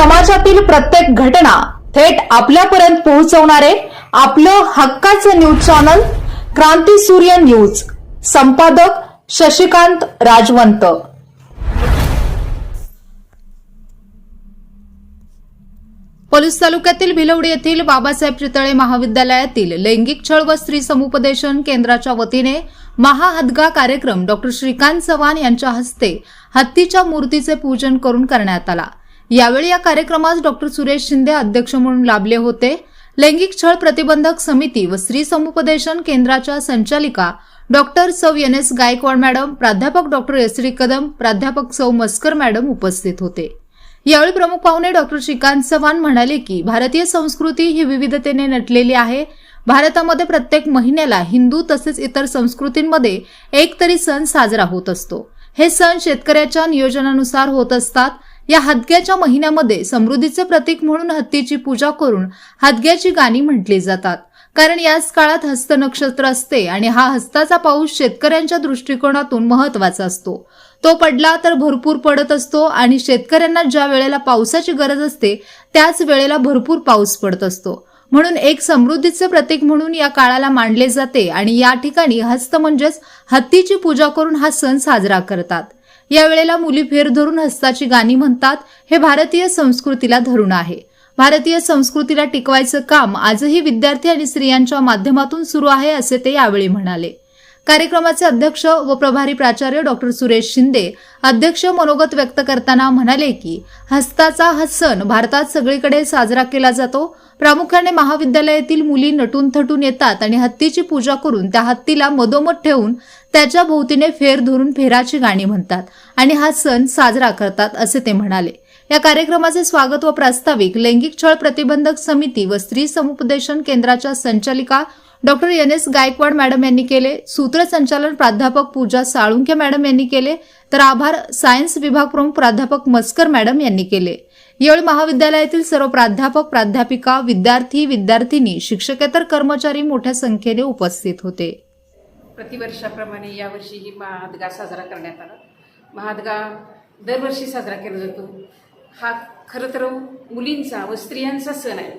समाजातील प्रत्येक घटना थेट आपल्यापर्यंत पोहोचवणारे आपलं हक्काचं न्यूज चॅनल क्रांती सूर्य न्यूज. संपादक शशिकांत राजवंत. पोलीस तालुक्यातील भिलवडी येथील बाबासाहेब चितळे महाविद्यालयातील लैंगिक छळ व स्त्री समुपदेशन केंद्राच्या वतीने महाहदगा कार्यक्रम डॉ श्रीकांत चव्हाण यांच्या हस्ते हत्तीच्या मूर्तीचे पूजन करून करण्यात आला. यावेळी या कार्यक्रमास डॉक्टर सुरेश शिंदे अध्यक्ष म्हणून लाभले होते. लैंगिक छळ प्रतिबंधक समिती व स्त्री समुपदेशन केंद्राच्या संचालिका डॉक्टर सौ एन एस गायकवाड मॅडम प्राध्यापक डॉक्टर एस डी कदम प्राध्यापक सौ मस्कर मॅडम उपस्थित होते. यावेळी प्रमुख पाहुणे डॉक्टर श्रीकांत चव्हाण म्हणाले की भारतीय संस्कृती ही विविधतेने नटलेली आहे. भारतामध्ये प्रत्येक महिन्याला हिंदू तसेच इतर संस्कृतींमध्ये एक तरी सण साजरा होत असतो. हे सण शेतकऱ्याच्या नियोजनानुसार होत असतात. या हदग्याच्या महिन्यामध्ये समृद्धीचे प्रतीक म्हणून हत्तीची पूजा करून हदग्याची गाणी म्हटली जातात. कारण याच काळात हस्त नक्षत्र असते आणि हा हस्ताचा पाऊस शेतकऱ्यांच्या दृष्टिकोनातून महत्त्वाचा असतो. तो पडला तर भरपूर पडत असतो आणि शेतकऱ्यांना ज्या वेळेला पावसाची गरज असते त्याच वेळेला भरपूर पाऊस पडत असतो. म्हणून एक समृद्धीचे प्रतीक म्हणून या काळाला मांडले जाते आणि या ठिकाणी हस्त म्हणजेच हत्तीची पूजा करून हा सण साजरा करतात. यावेळेला मुली फेर धरून हस्ताची गाणी म्हणतात हे भारतीय संस्कृतीला धरून आहे. भारतीय संस्कृतीला टिकवायचं काम आजही विद्यार्थी आणि स्त्रियांच्या माध्यमातून सुरू आहे असे ते यावेळी म्हणाले. कार्यक्रमाचे अध्यक्ष व प्रभारी प्राचार्य डॉक्टर सुरेश शिंदे अध्यक्ष मनोगत व्यक्त करताना म्हणाले की हस्ताचा हा सण भारतात सगळीकडे साजरा केला जातो. प्रामुख्याने महाविद्यालयातील मुली नटून थटून येतात आणि हत्तीची पूजा करून त्या हत्तीला मधोमध ठेवून त्याच्या भोवतीने फेर धरून फेराची गाणी म्हणतात आणि हा सण साजरा करतात असे ते म्हणाले. या कार्यक्रमाचे स्वागत व प्रास्ताविक लैंगिक छळ प्रतिबंधक समिती व स्त्री समुपदेशन केंद्राच्या संचालिका doctor N S Gaikwad madam यांनी केले. सूत्रसंचालन प्राध्यापक पूजा साळुंके मॅडम यांनी केले. तर आभार सायन्स विभाग प्रमुख प्राध्यापक मस्कर मॅडम यांनी केले. यावेळी महाविद्यालयातील सर्व प्राध्यापक प्राध्यापिका विद्यार्थी विद्यार्थिनी शिक्षकेतर कर्मचारी मोठ्या संख्येने उपस्थित होते. प्रतिवर्षाप्रमाणे यावर्षीही महादगा साजरा करण्यात आला. महादगा दरवर्षी साजरा केला जातो. हा खरं तर मुलींचा व स्त्रियांचा सण आहे.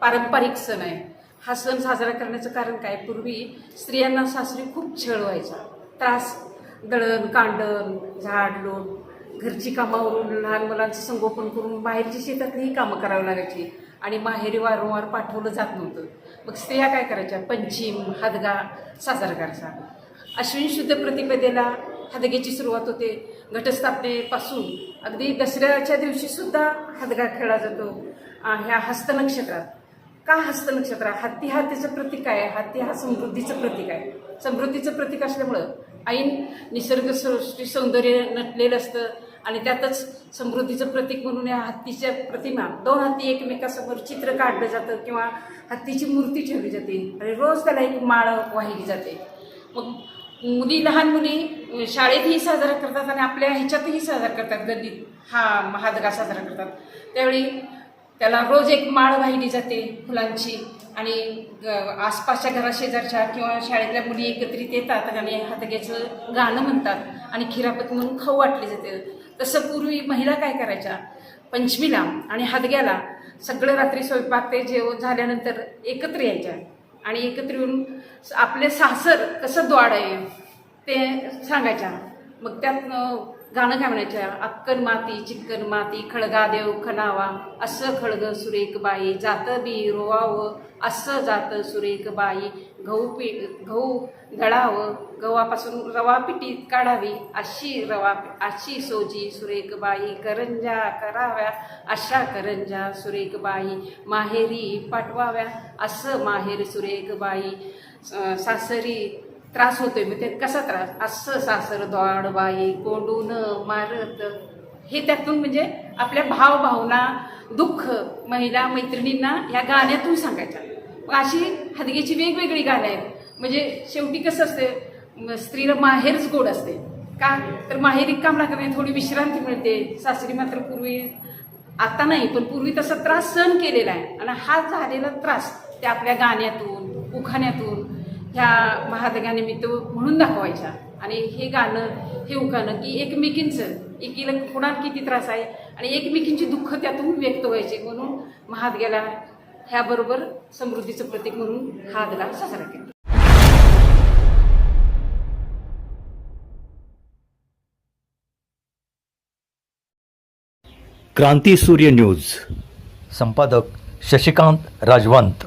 पारंपरिक सण आहे. हा सण साजरा करण्याचं कारण काय? पूर्वी स्त्रियांना सासरी खूप छळ व्हायचा त्रास दळण कांडण झाड लोट घरची कामावरून लहान मुलांचं संगोपन करून बाहेरची शेतातलीही कामं करावी लागायची आणि माहेरी वारंवार पाठवलं जात नव्हतं. मग स्त्रिया काय करायच्या? पंचिम हादगा साजरा करायचा. अश्विन शुद्ध प्रतिपदेला हादगेची सुरुवात होते. घटस्थापनेपासून अगदी दसऱ्याच्या दिवशीसुद्धा हदगा हादगा खेळला जातो. ह्या हस्तनक्षत्रात. का हस्त नक्षत्र हत्ती हा त्याचं प्रतीक आहे. हत्ती हा समृद्धीचं प्रतीक आहे. समृद्धीचं प्रतीक असल्यामुळं ऐन निसर्ग सृष्टी सौंदर्य नटलेलं असतं आणि त्यातच समृद्धीचं प्रतीक म्हणून या हत्तीच्या प्रतिमा दोन हत्ती एकमेकासमोर चित्र काढलं जातं किंवा हत्तीची मूर्ती ठेवली जाते. आणि रोज त्याला एक माळ वाहिली जाते. मग मुली लहान मुली शाळेतही साजरा करतात आणि आपल्या ह्याच्यातही साजरा करतात. गल्लीत हा महादगा साजरा करतात. त्यावेळी त्याला रोज एक माळ वाहिली जाते फुलांची. आणि ग- आसपासच्या घराशेजारच्या किंवा शाळेतल्या मुली एकत्रित येतात आणि हातग्याचं गाणं म्हणतात आणि खिरापत म्हणून खाऊ वाटले जाते. तसं पूर्वी महिला काय करायच्या? पंचमीला आणि हादग्याला सगळं रात्री स्वयंपाक ते जेवण झाल्यानंतर एकत्र यायच्या. आणि एकत्र येऊन आपले सासर कसं द्वाड आहे ते सांगायच्या. मग त्यात गाणं काय अक्कन माती चिक्कन माती खळगा देव खणावा असं खळग सुरेख बाई जात बी रोवावं. असं जात सुरेख बाई गहू पी गहू दळावं गव्हापासून रवा पिटीत काढावी. अशी रवा अशी सोजी सुरेख बाई करंजा कराव्या. अशा करंजा सुरेख बाई माहेरी पाठवाव्या. असं माहेर सुरेख बाई सासरी त्रास होतोय. मग ते कसा त्रास? असं सासर दौडबाई बाई कोंडून मारत. हे त्यातून म्हणजे आपल्या भाव भावना दुःख महिला मैत्रिणींना ह्या गाण्यातून सांगायच्या. मग अशी हदगीची वेगवेगळी गाणं आहेत. म्हणजे शेवटी कसं असते स्त्रीला माहेरच गोड असते. का? तर माहेरी काम लागत थोडी विश्रांती मिळते. सासरी मात्र पूर्वी आता नाही पण पूर्वी तसा त्रास सहन केलेला आहे. आणि हा झालेला त्रास ते आपल्या गाण्यातून उखाण्यातून ह्या महादगानिमित्त म्हणून दाखवायच्या. आणि हे गाणं हे उखाणं की एकमेकींचं एकीला कुणाला किती त्रास आहे आणि एकमेकींची दुःख त्यातून व्यक्त व्हायचे म्हणून महादग्याला ह्याबरोबर समृद्धीचं प्रतीक म्हणून हा हादगा साजरा केला. क्रांती सूर्य न्यूज. संपादक शशिकांत राजवंत.